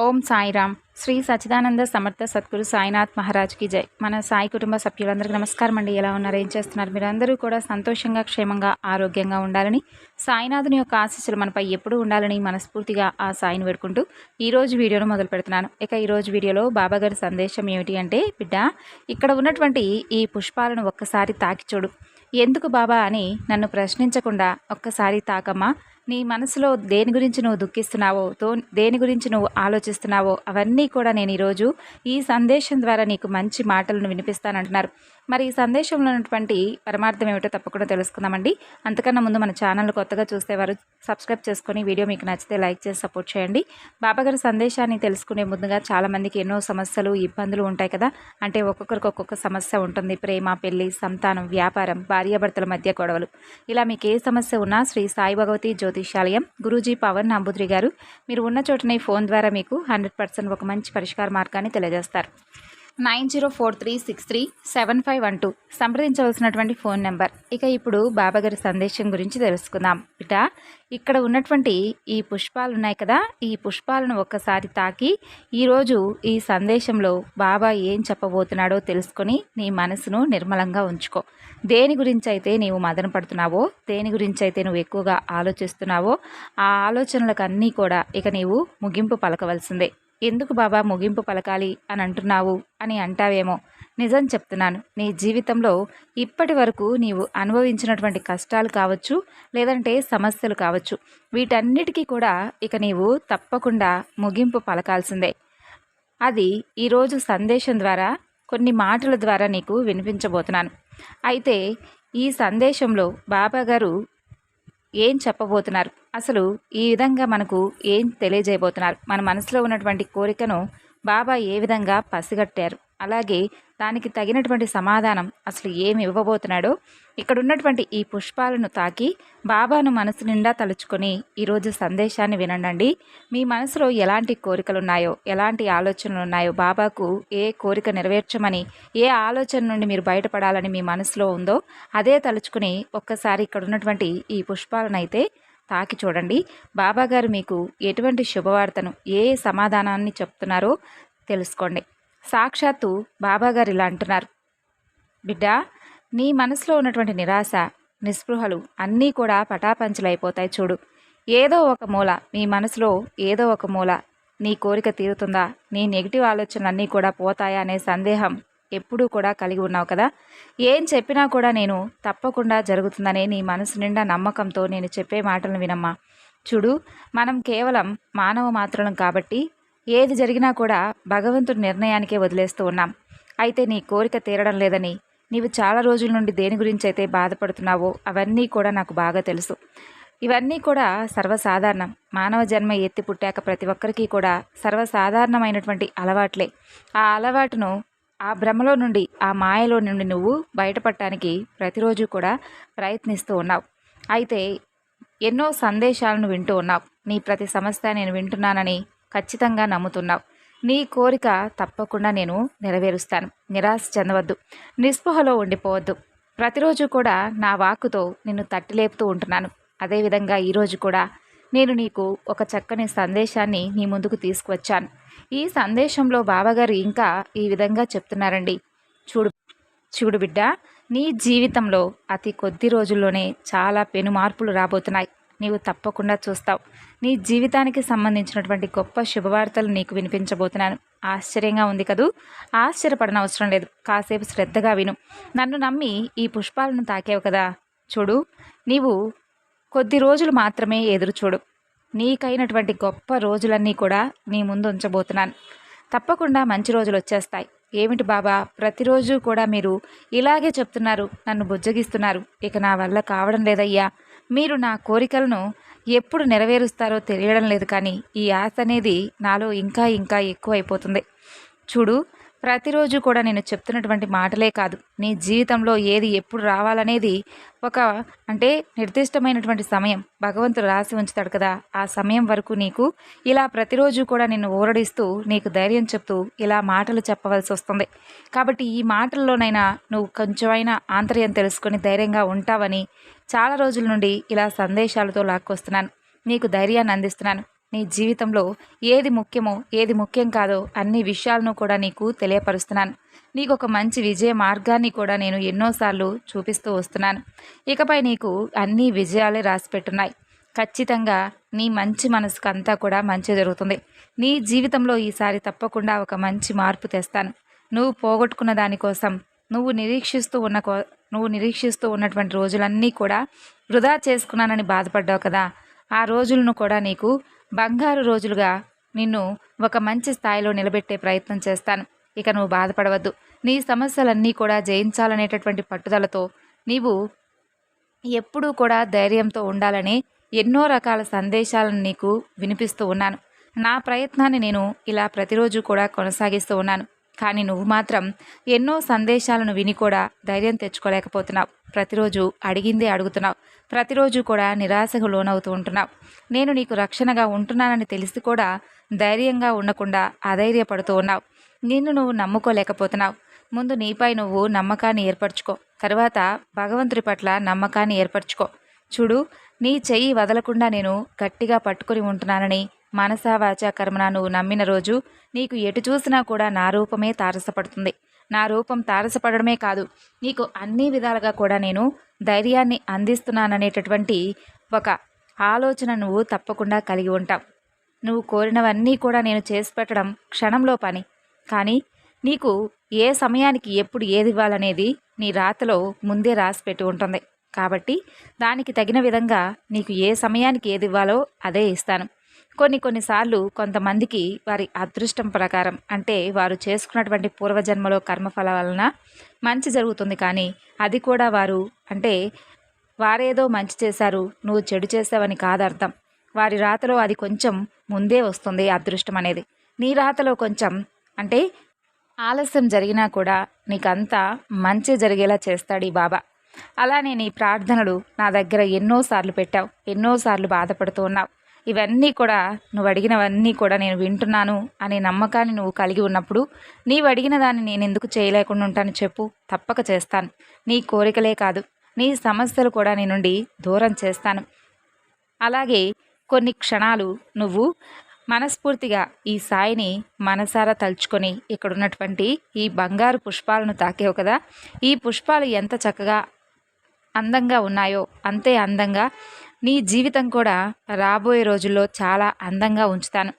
ఓం సాయిరామ్ శ్రీ సచ్చిదానంద సమర్థ సద్గురు సాయినాథ్ మహారాజ్కి జై. మన సాయి కుటుంబ సభ్యులందరికీ నమస్కారం అండి. ఎలా ఉన్నారు? ఏం చేస్తున్నారు? మీరందరూ కూడా సంతోషంగా క్షేమంగా ఆరోగ్యంగా ఉండాలని సాయినాథుని యొక్క ఆశీస్సులు మనపై ఎప్పుడూ ఉండాలని మనస్ఫూర్తిగా ఆ సాయిని వేడుకుంటూ ఈరోజు వీడియోను మొదలు పెడుతున్నాను. ఇక ఈరోజు వీడియోలో బాబాగారి సందేశం ఏమిటి అంటే బిడ్డ ఇక్కడ ఉన్నటువంటి ఈ పుష్పాలను ఒక్కసారి తాకి చూడు. ఎందుకు బాబా అని నన్ను ప్రశ్నించకుండా ఒక్కసారి తాకమ్మా. నీ మనసులో దేని గురించి నువ్వు దుఃఖిస్తున్నావో తో దేని గురించి నువ్వు ఆలోచిస్తున్నావో అవన్నీ కూడా నేను ఈరోజు ఈ సందేశం ద్వారా నీకు మంచి మాటలను వినిపిస్తానంటున్నారు. మరి ఈ సందేశంలో ఉన్నటువంటి పరమార్థం ఏమిటో తప్పకుండా తెలుసుకుందామండి. అంతకన్నా ముందు మన ఛానల్ కొత్తగా చూసేవారు సబ్స్క్రైబ్ చేసుకొని వీడియో మీకు నచ్చితే లైక్ చేసి సపోర్ట్ చేయండి. బాబాగారి సందేశాన్ని తెలుసుకునే ముందుగా చాలామందికి ఎన్నో సమస్యలు ఇబ్బందులు ఉంటాయి కదా. అంటే ఒక్కొక్కరికి ఒక్కొక్క సమస్య ఉంటుంది. ప్రేమ పెళ్ళి సంతానం వ్యాపారం భార్యాభర్తల మధ్య గొడవలు. ఇలా మీకు ఏ సమస్య ఉన్నా శ్రీ సాయి భగవతి జ్యోతిషాలయం. గురూజీ పవన్ నాంబుద్రి గారు మీరు ఉన్న చోటనే ఫోన్ ద్వారా మీకు హండ్రెడ్ పర్సెంట్ ఒక మంచి పరిష్కార మార్గాన్ని తెలియజేస్తారు. Nine zero four three six three seven five one two సంప్రదించవలసినటువంటి phone number. ఇక ఇప్పుడు బాబాగారి సందేశం గురించి తెలుసుకుందాం. బిడ్డ ఇక్కడ ఉన్నటువంటి ఈ పుష్పాలు ఉన్నాయి కదా ఈ పుష్పాలను ఒక్కసారి తాకి ఈరోజు ఈ సందేశంలో బాబా ఏం చెప్పబోతున్నాడో తెలుసుకొని నీ మనసును నిర్మలంగా ఉంచుకో. దేని గురించి అయితే నీవు మదన పడుతున్నావో దేని గురించి అయితే నువ్వు ఎక్కువగా ఆలోచిస్తున్నావో ఆ ఆలోచనలకు అన్నీ కూడా ఇక నీవు ముగింపు పలకవలసిందే. ఎందుకు బాబా ముగింపు పలకాలి అని అంటున్నావు అని అంటావేమో? నిజం చెప్తున్నాను. నీ జీవితంలో ఇప్పటి వరకు నీవు అనుభవించినటువంటి కష్టాలు కావచ్చు లేదంటే సమస్యలు కావచ్చు వీటన్నిటికీ కూడా ఇక నీవు తప్పకుండా ముగింపు పలకాల్సిందే. అది ఈరోజు సందేశం ద్వారా కొన్ని మాటల ద్వారా నీకు వినిపించబోతున్నాను. అయితే ఈ సందేశంలో బాబా గారు ఏం చెప్పబోతున్నారు? అసలు ఈ విధంగా మనకు ఏం తెలియజేయబోతున్నారు? మన మనసులో ఉన్నటువంటి కోరికను బాబా ఏ విధంగా పసిగట్టారు? అలాగే దానికి తగినటువంటి సమాధానం అసలు ఏమి ఇవ్వబోతున్నాడో ఇక్కడ ఉన్నటువంటి ఈ పుష్పాలను తాకి బాబాను మనసు నిండా తలుచుకొని ఈరోజు సందేశాన్ని వినండి మీ మనసులో ఎలాంటి కోరికలు ఉన్నాయో ఎలాంటి ఆలోచనలు ఉన్నాయో బాబాకు ఏ కోరిక నెరవేర్చమని ఏ ఆలోచన నుండి మీరు బయటపడాలని మీ మనసులో ఉందో అదే తలుచుకుని ఒక్కసారి ఇక్కడ ఉన్నటువంటి ఈ పుష్పాలను అయితే తాకి చూడండి. బాబాగారు మీకు ఎటువంటి శుభవార్తను ఏ సమాధానాన్ని చెప్తున్నారో తెలుసుకోండి. సాక్షాత్తు బాబాగారు ఇలా అంటున్నారు. బిడ్డా నీ మనసులో ఉన్నటువంటి నిరాశ నిస్పృహలు అన్నీ కూడా పటాపంచలైపోతాయి చూడు. ఏదో ఒక మూల మీ మనసులో ఏదో ఒక మూల నీ కోరిక తీరుతుందా నీ నెగిటివ్ ఆలోచనలన్నీ కూడా పోతాయా అనే సందేహం ఎప్పుడూ కూడా కలిగి ఉన్నావు కదా? ఏం చెప్పినా కూడా నేను తప్పకుండా జరుగుతుందనే నీ మనసు నిండా నమ్మకంతో నేను చెప్పే మాటలను వినమ్మా. చూడు మనం కేవలం మానవ మాత్రం కాబట్టి ఏది జరిగినా కూడా భగవంతుడి నిర్ణయానికే వదిలేస్తూ ఉన్నాం. అయితే నీ కోరిక తీరడం లేదని నీవు చాలా రోజుల నుండి దేని గురించి అయితే బాధపడుతున్నావో అవన్నీ కూడా నాకు బాగా తెలుసు. ఇవన్నీ కూడా సర్వసాధారణం. మానవ జన్మ ఎత్తి పుట్టాక ప్రతి ఒక్కరికి కూడా సర్వసాధారణమైనటువంటి అలవాట్లే. ఆ అలవాటును ఆ భ్రమలో నుండి ఆ మాయలో నుండి నువ్వు బయటపడటానికి ప్రతిరోజు కూడా ప్రయత్నిస్తూ ఉన్నావు. అయితే ఎన్నో సందేశాలను వింటూ ఉన్నావు. నీ ప్రతి సమస్య నేను వింటున్నానని ఖచ్చితంగా నమ్ముతున్నావు. నీ కోరిక తప్పకుండా నేను నెరవేరుస్తాను. నిరాశ చెందవద్దు. నిస్పృహలో ఉండిపోవద్దు. ప్రతిరోజు కూడా నా వాక్కుతో నిన్ను తట్టిలేపుతూ ఉంటున్నాను. అదేవిధంగా ఈరోజు కూడా నేను నీకు ఒక చక్కని సందేశాన్ని నీ ముందుకు తీసుకువచ్చాను. ఈ సందేశంలో బాబాగారు ఇంకా ఈ విధంగా చెప్తున్నారండి. చూడు చూడు బిడ్డ నీ జీవితంలో అతి కొద్ది రోజుల్లోనే చాలా పెను మార్పులు రాబోతున్నాయి. నీవు తప్పకుండా చూస్తావు. నీ జీవితానికి సంబంధించినటువంటి గొప్ప శుభవార్తలు నీకు వినిపించబోతున్నాను. ఆశ్చర్యంగా ఉంది కదూ? ఆశ్చర్యపడన అవసరం లేదు. కాసేపు శ్రద్ధగా విను. నన్ను నమ్మి ఈ పుష్పాలను తాకేవు కదా. చూడు నీవు కొద్ది రోజులు మాత్రమే ఎదురు చూడు. నీకైనటువంటి గొప్ప రోజులన్నీ కూడా నీ ముందు ఉంచబోతున్నాను. తప్పకుండా మంచి రోజులు వచ్చేస్తాయి. ఏమిటి బాబా? ప్రతిరోజు కూడా మీరు ఇలాగే చెప్తున్నారు. నన్ను బుజ్జగిస్తున్నారు. ఇక నా వల్ల కావడం లేదయ్యా. మీరు నా కోరికలను ఎప్పుడు నెరవేరుస్తారో తెలియడం లేదు కానీ ఈ ఆశ అనేది నాలో ఇంకా ఇంకా ఎక్కువ అయిపోతుంది చూడు ప్రతిరోజు కూడా నేను చెప్తున్నటువంటి మాటలే కాదు. నీ జీవితంలో ఏది ఎప్పుడు రావాలనేది ఒక అంటే నిర్దిష్టమైనటువంటి సమయం భగవంతుడు రాసి ఉంచుతాడు కదా. ఆ సమయం వరకు నీకు ఇలా ప్రతిరోజు కూడా నిన్ను ఊరడిస్తూ నీకు ధైర్యం చెప్తూ ఇలా మాటలు చెప్పవలసి వస్తుంది. కాబట్టి ఈ మాటల్లోనైనా నువ్వు కొంచెమైనా ఆంతర్యం తెలుసుకొని ధైర్యంగా ఉంటావని చాలా రోజుల నుండి ఇలా సందేశాలతో లాక్కొస్తున్నాను. నీకు ధైర్యాన్ని అందిస్తున్నాను. నీ జీవితంలో ఏది ముఖ్యమో ఏది ముఖ్యం కాదో అన్ని విషయాలను కూడా నీకు తెలియపరుస్తున్నాను. నీకు ఒక మంచి విజయ మార్గాన్ని కూడా నేను ఎన్నోసార్లు చూపిస్తూ వస్తున్నాను. ఇకపై నీకు అన్ని విజయాలే రాసిపెట్టున్నాయి. ఖచ్చితంగా నీ మంచి మనసుకు అంతా కూడా మంచి జరుగుతుంది. నీ జీవితంలో ఈసారి తప్పకుండా ఒక మంచి మార్పు తెస్తాను. నువ్వు పోగొట్టుకున్న దానికోసం నువ్వు నిరీక్షిస్తూ ఉన్న కో నువ్వు నిరీక్షిస్తూ ఉన్నటువంటి రోజులన్నీ కూడా వృధా చేసుకున్నానని బాధపడ్డావు కదా. ఆ రోజులను కూడా నీకు బంగారు రోజులుగా నిన్ను ఒక మంచి స్థాయిలో నిలబెట్టే ప్రయత్నం చేస్తాను. ఇక నువ్వు బాధపడవద్దు. నీ సమస్యలన్నీ కూడా జయించాలనేటటువంటి పట్టుదలతో నీవు ఎప్పుడూ కూడా ధైర్యంతో ఉండాలని ఎన్నో రకాల సందేశాలను నీకు వినిపిస్తూ ఉన్నాను. నా ప్రయత్నాన్ని నేను ఇలా ప్రతిరోజు కూడా కొనసాగిస్తూ ఉన్నాను. కానీ నువ్వు మాత్రం ఎన్నో సందేశాలను విని కూడా ధైర్యం తెచ్చుకోలేకపోతున్నావు. ప్రతిరోజు అడిగిందే అడుగుతున్నావు. ప్రతిరోజు కూడా నిరాశకు లోనవుతూ ఉంటున్నావు. నేను నీకు రక్షణగా ఉంటున్నానని తెలిసి కూడా ధైర్యంగా ఉండకుండా అధైర్యపడుతూ ఉన్నావు. నిన్ను నువ్వు నమ్ముకోలేకపోతున్నావు. ముందు నీపై నువ్వు నమ్మకాన్ని ఏర్పరచుకో. తర్వాత భగవంతుడి పట్ల నమ్మకాన్ని ఏర్పరచుకో. చూడు నీ చెయ్యి వదలకుండా నేను గట్టిగా పట్టుకొని ఉంటున్నానని మనసా వాచా కర్మన నువ్వు నమ్మిన రోజు నీకు ఎటు చూసినా కూడా నా రూపమే తారసపడుతుంది. నా రూపం తారసపడమే కాదు నీకు అన్ని విధాలుగా కూడా నేను ధైర్యాన్ని అందిస్తున్నాననేటటువంటి ఒక ఆలోచన నువ్వు తప్పకుండా కలిగి ఉంటావు. నువ్వు కోరినవన్నీ కూడా నేను చేసి పెట్టడం క్షణంలో పని. కానీ నీకు ఏ సమయానికి ఎప్పుడు ఏది ఇవ్వాలనేది నీ రాతలో ముందే రాసి పెట్టి ఉంటుంది. కాబట్టి దానికి తగిన విధంగా నీకు ఏ సమయానికి ఏది ఇవ్వాలో అదే ఇస్తాను. కొన్ని కొన్నిసార్లు కొంతమందికి వారి అదృష్టం ప్రకారం అంటే వారు చేసుకున్నటువంటి పూర్వజన్మలో కర్మఫల వలన మంచి జరుగుతుంది కానీ అది కూడా వారు అంటే వారేదో మంచి చేశారు నువ్వు చెడు చేసావని కాదర్థం. వారి రాతలో అది కొంచెం ముందే వస్తుంది అదృష్టం అనేది. నీ రాతలో కొంచెం అంటే ఆలస్యం జరిగినా కూడా నీకంతా మంచి జరిగేలా చేస్తాడు ఈ బాబా. అలానే నీ ప్రార్థనలు నా దగ్గర ఎన్నోసార్లు పెట్టావు ఎన్నోసార్లు బాధపడుతూ ఉన్నావు. ఇవన్నీ కూడా నువ్వు అడిగినవన్నీ కూడా నేను వింటున్నాను అనే నమ్మకాన్ని నువ్వు కలిగి ఉన్నప్పుడు నీవు అడిగిన దాన్ని నేను ఎందుకు చేయలేకుండా ఉంటాను చెప్పు. తప్పక చేస్తాను. నీ కోరికలే కాదు. నీ సమస్యలు కూడా నీ నుండి దూరం చేస్తాను. అలాగే కొన్ని క్షణాలు నువ్వు మనస్ఫూర్తిగా ఈ సాయిని మనసారా తలుచుకొని ఇక్కడ ఉన్నటువంటి ఈ బంగారు పుష్పాలను తాకేవు కదా. ఈ పుష్పాలు ఎంత చక్కగా అందంగా ఉన్నాయో అంతే అందంగా నీ జీవితం కూడా రాబోయే రోజుల్లో చాలా అందంగా ఉంచుతాను.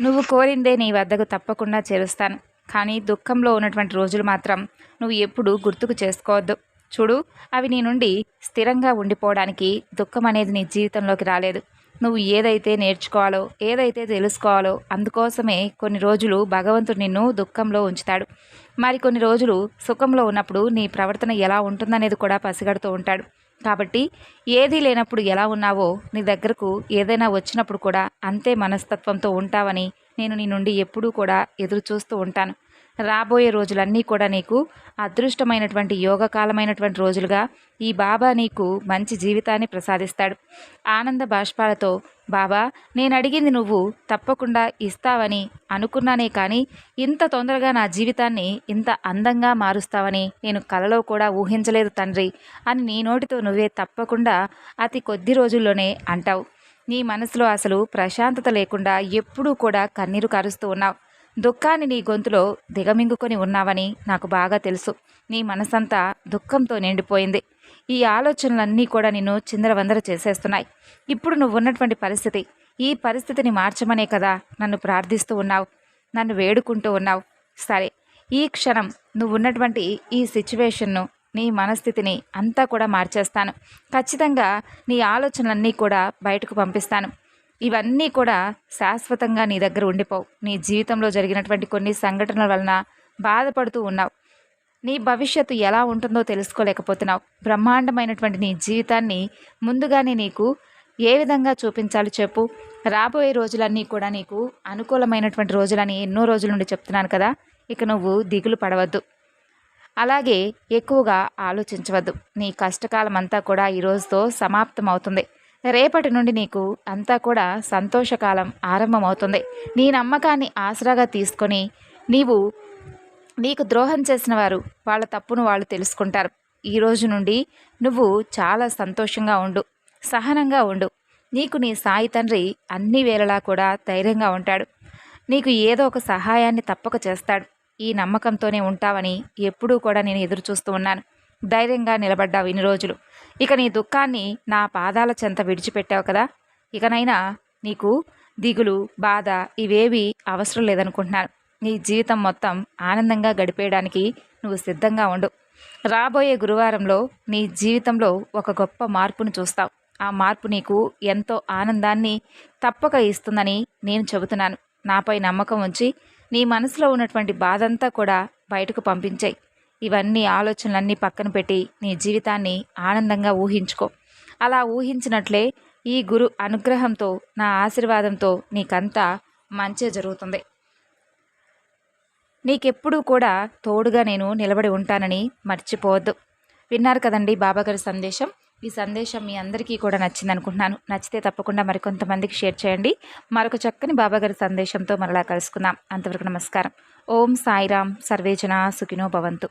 నువ్వు కోరిందే నీ వద్దకు తప్పకుండా చేరుస్తాను. కానీ దుఃఖంలో ఉన్నటువంటి రోజులు మాత్రం నువ్వు ఎప్పుడు గుర్తుకు చేసుకోవద్దు. చూడు అవి నీ నుండి స్థిరంగా ఉండిపోవడానికి దుఃఖం అనేది నీ జీవితంలోకి రాలేదు. నువ్వు ఏదైతే నేర్చుకోవాలో ఏదైతే తెలుసుకోవాలో అందుకోసమే కొన్ని రోజులు భగవంతుడు నిన్ను దుఃఖంలో ఉంచుతాడు. మరి కొన్ని రోజులు సుఖంలో ఉన్నప్పుడు నీ ప్రవర్తన ఎలా ఉంటుందనేది కూడా పసిగడుతూ ఉంటాడు. కాబట్టి ఏదీ లేనప్పుడు ఎలా ఉన్నావో నీ దగ్గరకు ఏదైనా వచ్చినప్పుడు కూడా అంతే మనస్తత్వంతో ఉంటావని నేను నీ నుండి ఎప్పుడూ కూడా ఎదురు చూస్తూ ఉంటాను. రాబోయే రోజులన్నీ కూడా నీకు అదృష్టమైనటువంటి యోగకాలమైనటువంటి రోజులుగా ఈ బాబా నీకు మంచి జీవితాన్ని ప్రసాదిస్తాడు. ఆనంద బాష్పాలతో బాబా నేను అడిగింది నువ్వు తప్పకుండా ఇస్తావని అనుకున్నానే కానీ ఇంత తొందరగా నా జీవితాన్ని ఇంత అందంగా మారుస్తావని నేను కలలో కూడా ఊహించలేదు తండ్రి అని నీ నోటితో నువ్వే తప్పకుండా అతి కొద్ది రోజుల్లోనే అంటావు. నీ మనసులో అసలు ప్రశాంతత లేకుండా ఎప్పుడూ కూడా కన్నీరు కారుస్తూ ఉన్నావు. దుఃఖాన్ని నీ గొంతులో దిగమింగుకొని ఉన్నావని నాకు బాగా తెలుసు. నీ మనసంతా దుఃఖంతో నిండిపోయింది. ఈ ఆలోచనలన్నీ కూడా నిన్ను చిందరవందర చేసేస్తున్నాయి. ఇప్పుడు నువ్వు ఉన్నటువంటి పరిస్థితి. ఈ పరిస్థితిని మార్చమనే కదా నన్ను ప్రార్థిస్తూ ఉన్నావు. నన్ను వేడుకుంటూ ఉన్నావు. సరే ఈ క్షణం నువ్వు ఉన్నటువంటి ఈ సిచ్యువేషన్ను నీ మనస్థితిని అంతా కూడా మార్చేస్తాను. ఖచ్చితంగా నీ ఆలోచనలన్నీ కూడా బయటకు పంపిస్తాను. ఇవన్నీ కూడా శాశ్వతంగా నీ దగ్గర ఉండిపోవు. నీ జీవితంలో జరిగినటువంటి కొన్ని సంఘటనల వలన బాధపడుతూ ఉన్నావు. నీ భవిష్యత్తు ఎలా ఉంటుందో తెలుసుకోలేకపోతున్నావు. బ్రహ్మాండమైనటువంటి నీ జీవితాన్ని ముందుగానే నీకు ఏ విధంగా చూపించాలి చెప్పు. రాబోయే రోజులన్నీ కూడా నీకు అనుకూలమైనటువంటి రోజులని ఎన్నో రోజుల నుండి చెప్తున్నాను కదా ఇక నువ్వు దిగులు పడవద్దు. అలాగే ఎక్కువగా ఆలోచించవద్దు. నీ కష్టకాలం అంతా కూడా ఈ రోజుతో సమాప్తం అవుతుంది రేపటి నుండి నీకు అంతా కూడా సంతోషకాలం ఆరంభమవుతుంది. నీ నమ్మకాన్ని ఆసరాగా తీసుకొని నీవు నీకు ద్రోహం చేసిన వారు వాళ్ళ తప్పును వాళ్ళు తెలుసుకుంటారు. ఈ రోజు నుండి నువ్వు చాలా సంతోషంగా ఉండు సహనంగా ఉండు. నీకు నీ సాయి తండ్రి అన్ని వేళలా కూడా ధైర్యంగా ఉంటాడు. నీకు ఏదో ఒక సహాయాన్ని తప్పక చేస్తాడు. ఈ నమ్మకంతోనే ఉంటావని ఎప్పుడూ కూడా నేను ఎదురు చూస్తూ ఉన్నాను. ధైర్యంగా నిలబడ్డావు ఇన్ని రోజులు. ఇక నీ దుఃఖాన్ని నా పాదాల చెంత విడిచిపెట్టావు కదా. ఇకనైనా నీకు దిగులు బాధ ఇవేవి అవసరం లేదనుకుంటున్నాను. నీ జీవితం మొత్తం ఆనందంగా గడిపేయడానికి నువ్వు సిద్ధంగా ఉండు. రాబోయే గురువారంలో నీ జీవితంలో ఒక గొప్ప మార్పును చూస్తావు. ఆ మార్పు నీకు ఎంతో ఆనందాన్ని తప్పక ఇస్తుందని నేను చెబుతున్నాను. నాపై నమ్మకం ఉంచి నీ మనసులో ఉన్నటువంటి బాధంతా కూడా బయటకు పంపించాయి. ఇవన్నీ ఆలోచనలన్నీ పక్కన పెట్టి నీ జీవితాన్ని ఆనందంగా ఊహించుకో. అలా ఊహించినట్లే ఈ గురు అనుగ్రహంతో నా ఆశీర్వాదంతో నీకంతా మంచి జరుగుతుంది. నీకెప్పుడూ కూడా తోడుగా నేను నిలబడి ఉంటానని మర్చిపోవద్దు. విన్నారు కదండి బాబాగారి సందేశం? ఈ సందేశం మీ అందరికీ కూడా నచ్చింది అనుకుంటున్నాను. నచ్చితే తప్పకుండా మరికొంతమందికి షేర్ చేయండి. మరొక చక్కని బాబాగారి సందేశంతో మరలా కలుసుకుందాం. అంతవరకు నమస్కారం. ఓం సాయిరామ్ సర్వేజన సుఖినో భవంతు.